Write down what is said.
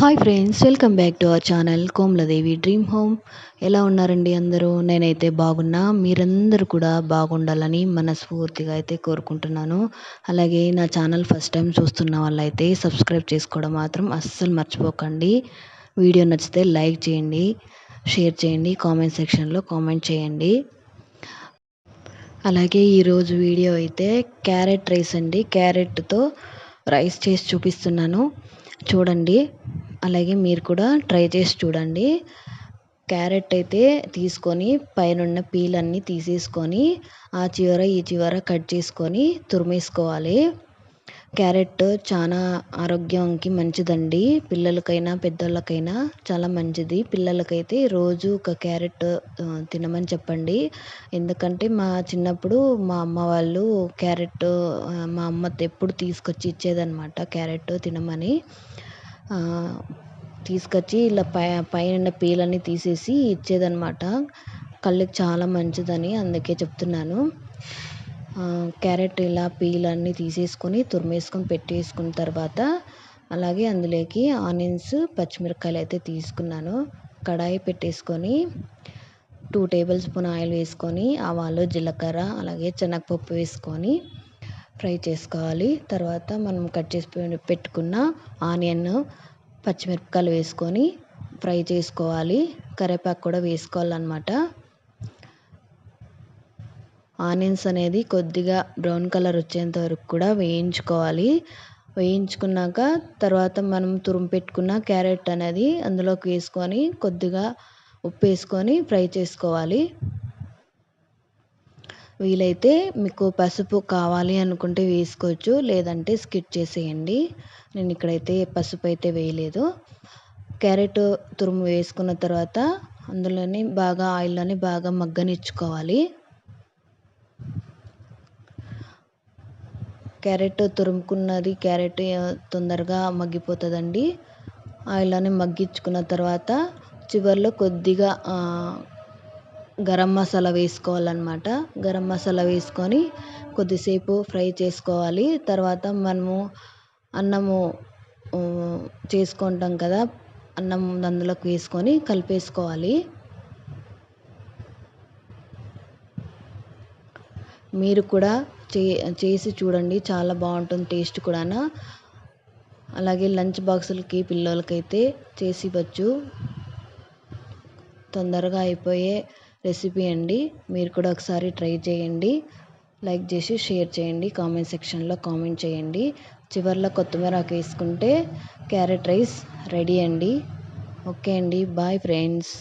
Hi friends welcome back to our channel Komaladevi dream home ఎలా ఉన్నారండి అందరూ? నేనైతే బాగున్నా. మీరందరూ కూడా బాగుండాలని మనస్ఫూర్తిగా అయితే కోరుకుంటున్నాను. అలాగే నా ఛానల్ ఫస్ట్ టైం చూస్తున్న వాళ్ళైతే సబ్స్క్రైబ్ చేసుకోవడం మాత్రం అస్సలు మర్చిపోకండి. వీడియో నచ్చితే లైక్ చేయండి షేర్ చేయండి కామెంట్ సెక్షన్లో కామెంట్ చేయండి. అలాగే ఈరోజు వీడియో అయితే క్యారెట్ రైస్ అండి. క్యారెట్తో రైస్ చేసి చూపిస్తున్నాను. చూడండి. అలాగే మీరు కూడా ట్రై చేసి చూడండి. క్యారెట్ అయితే తీసుకొని పైనున్న పీల్ అన్నీ తీసేసుకొని ఆ చివర ఈ చివర కట్ చేసుకొని తురిమేసుకోవాలి. క్యారెట్ చాలా ఆరోగ్యానికి మంచిదండి. పిల్లలకైనా పెద్దోళ్ళకైనా చాలా మంచిది. పిల్లలకైతే రోజు ఒక క్యారెట్ తినమని చెప్పండి. ఎందుకంటే మా చిన్నప్పుడు మా అమ్మ వాళ్ళు క్యారెట్ మా అమ్మ ఎప్పుడు తీసుకొచ్చి ఇచ్చేదన్నమాట క్యారెట్ తినమని. తీసుకొచ్చి ఇలా పై పైన పీలన్నీ తీసేసి ఇచ్చేదన్నమాట. కళ్ళకి చాలా మంచిదని అందుకే చెప్తున్నాను. క్యారెట్ ఇలా పీల్ అన్నీ తీసేసుకొని తురిమేసుకొని పెట్టేసుకున్న తర్వాత అలాగే అందులోకి ఆనియన్స్ పచ్చిమిరపకాయలు అయితే తీసుకున్నాను. కడాయి పెట్టేసుకొని టూ టేబుల్ స్పూన్ ఆయిల్ వేసుకొని ఆవాలు జీలకర్ర అలాగే శనగపప్పు వేసుకొని ఫ్రై చేసుకోవాలి. తర్వాత మనం కట్ చేసి పెట్టుకున్న ఆనియన్ పచ్చిమిరపకాయలు వేసుకొని ఫ్రై చేసుకోవాలి. కరివేపాకు కూడా వేసుకోవాలన్నమాట. ఆనియన్స్ అనేది కొద్దిగా బ్రౌన్ కలర్ వచ్చేంత వరకు కూడా వేయించుకోవాలి. వేయించుకున్నాక తర్వాత మనం తురుము పెట్టుకున్న క్యారెట్ అనేది అందులోకి వేసుకొని కొద్దిగా ఉప్పు వేసుకొని ఫ్రై చేసుకోవాలి. వీలైతే మీకు పసుపు కావాలి అనుకుంటే వేసుకోవచ్చు లేదంటే స్కిప్ చేసేయండి. నేను ఇక్కడైతే పసుపు అయితే వేయలేదు. క్యారెట్ తురుము వేసుకున్న తర్వాత అందులోని బాగా ఆయిల్లోని బాగా మగ్గనిచ్చుకోవాలి. క్యారెట్ తురుముకున్నది క్యారెట్ తొందరగా మగ్గిపోతుందండి. అలానే మగ్గించుకున్న తర్వాత చివరిలో కొద్దిగా గరం మసాలా వేసుకోవాలన్నమాట. గరం మసాలా వేసుకొని కొద్దిసేపు ఫ్రై చేసుకోవాలి. తర్వాత మనము అన్నము చేసుకుంటాం కదా అన్నం అందులోకి వేసుకొని కలిపేసుకోవాలి. మీరు కూడా చే చేసి చూడండి. చాలా బాగుంటుంది టేస్ట్ కూడాను. అలాగే లంచ్ బాక్సులకి పిల్లలకైతే చేసి ఇవ్వచ్చు. తొందరగా అయిపోయే రెసిపీ అండి. మీరు కూడా ఒకసారి ట్రై చేయండి. లైక్ చేసి షేర్ చేయండి. కామెంట్ సెక్షన్లో కామెంట్ చేయండి. చివరిలో కొత్తిమీర వేసుకుంటే క్యారెట్ రైస్ రెడీ అండి. ఓకే అండి. Bye friends.